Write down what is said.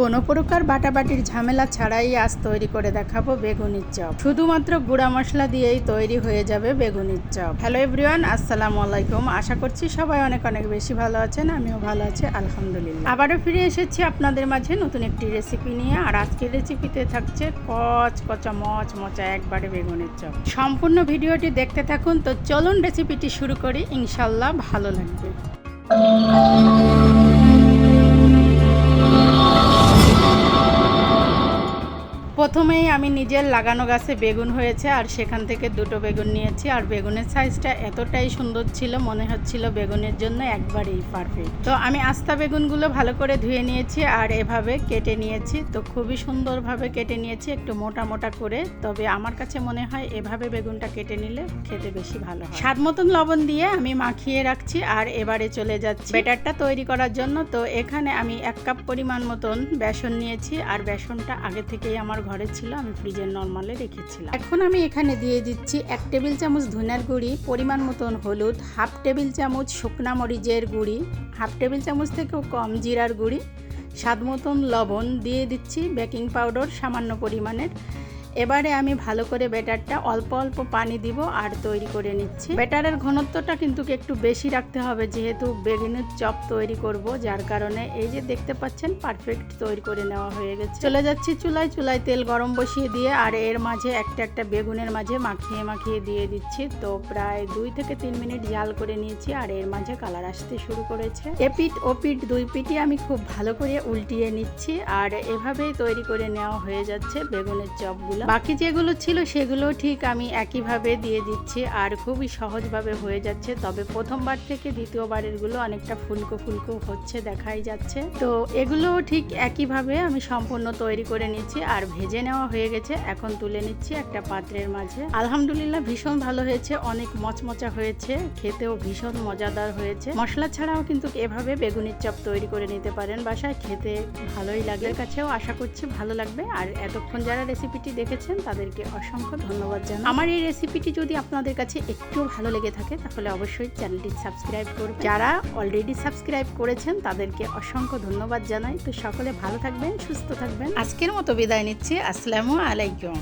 কোনো প্রকার বাটাবাটির ঝামেলা ছাড়াই আজ তৈরি করে দেখাবো বেগুনির চপ। শুধুমাত্র গুঁড়া মশলা দিয়েই তৈরি হয়ে যাবে বেগুনির চপ। হ্যালো এভরিওয়ান, আসসালামু আলাইকুম। আশা করছি সবাই অনেক অনেক বেশি ভালো আছেন, আমিও ভালো আছি, আলহামদুলিল্লাহ। আবারও ফিরে এসেছি আপনাদের মাঝে নতুন একটি রেসিপি নিয়ে, আর আজকের রেসিপিতে থাকছে কচ কচা মচ মচা একবারে বেগুনের চপ। সম্পূর্ণ ভিডিওটি দেখতে থাকুন, তো চলুন রেসিপিটি শুরু করি, ইনশাল্লাহ ভালো লাগবে। প্রথমেই আমি নিজের লাগানো গাছে বেগুন হয়েছে আর সেখান থেকে দুটো বেগুন নিয়েছি। আর বেগুনের সাইজটা এতটাই সুন্দর ছিল, মনে হচ্ছিল বেগুনের জন্য একবারেই পারফেক্ট তো আমি আস্তা বেগুনগুলো ভালো করে ধুয়ে নিয়েছি আর এভাবে কেটে নিয়েছি। তো খুবই সুন্দরভাবে কেটে নিয়েছি, একটু মোটা মোটা করে। তবে আমার কাছে মনে হয় এভাবে বেগুনটা কেটে নিলে খেতে বেশি ভালো হয়। স্বাদ মতন লবণ দিয়ে আমি মাখিয়ে রাখছি আর এবারে চলে যাচ্ছি বেটারটা তৈরি করার জন্য। তো এখানে আমি এক কাপ পরিমাণ মতন বেসন নিয়েছি। আর বেসনটা আগে থেকেই আমার ঘরে ছিল। আমি ফ্রিজের নর্মালে রেখেছিলাম। এখন আমি এখানে দিয়ে দিচ্ছি এক টেবিল চামচ ধনিয়ার গুঁড়ি, পরিমাণ মতন হলুদ, হাফ টেবিল চামচ শুকনা মরিচের গুঁড়ি, হাফ টেবিল চামচ থেকেও কম জিরার গুঁড়ি, স্বাদ মতন লবণ দিয়ে দিচ্ছি, বেকিং পাউডার সামান্য পরিমাণের এবারে আমি ভালো করে ব্যাটারটা অল্প অল্প পানি দিব আর তৈরি করে নিচ্ছি। ব্যাটারের ঘনত্বটা কিন্তু একটু বেশি রাখতে হবে, যেহেতু বেগুনের চপ তৈরি করব, যার কারণে এই যে দেখতে পাচ্ছেন পারফেক্ট তৈরি করে নেওয়া হয়ে গেছে। চলে যাচ্ছি চুলায় চুলায় তেল গরম বসিয়ে দিয়ে আর এর মাঝে একটা একটা বেগুনের মাঝে মাখিয়ে মাখিয়ে দিয়ে দিচ্ছি। তো প্রায় দুই থেকে তিন মিনিট জাল করে নিয়েছি আর এর মাঝে কালার আসতে শুরু করেছে। এপিট ওপিট দুই পিটি আমি খুব ভালো করে উল্টিয়ে নিচ্ছি আর এভাবেই তৈরি করে নেওয়া হয়ে যাচ্ছে বেগুনের চপগুলো। বাকি যেগুলো ছিল সেগুলো ঠিক আমি একইভাবে দিয়ে দিচ্ছি, আর খুবই সহজভাবে হয়ে যাচ্ছে। তবে প্রথমবার থেকে দ্বিতীয়বারেরগুলো অনেকটা ফুলকো ফুলকো হচ্ছে, দেখাই যাচ্ছে। তো এগুলো ঠিক একইভাবে আমি সম্পূর্ণ তৈরি করে নিচ্ছি, আর ভেজে নেওয়া হয়ে গেছে। এখন তুলে নিচ্ছি একটা পাত্রের মাঝে। আলহামদুলিল্লাহ ভীষণ ভালো হয়েছে, অনেক মচমচা হয়েছে, খেতেও ভীষণ মজাদার হয়েছে। মশলা ছাড়াও কিন্তু এভাবে বেগুনের চপ তৈরি করে নিতে পারেন বাসায়, খেতে ভালোই লাগে। কাছেও আশা করছি ভালো লাগবে, আর এতক্ষণ যারা রেসিপিটি দেখেছেন, তাদেরকে অসংখ্য ধন্যবাদ জানাই। আমার এই রেসিপিটি যদি আপনাদের কাছে একটু ভালো লেগে থাকে, তাহলে অবশ্যই চ্যানেলটি সাবস্ক্রাইব করুন যারা অলরেডি সাবস্ক্রাইব করেছেন, তাদেরকে অসংখ্য ধন্যবাদ জানাই। তো সকলে ভালো থাকবেন, সুস্থ থাকবেন। আজকের মতো বিদায় নিচ্ছি। আসসালামু আলাইকুম।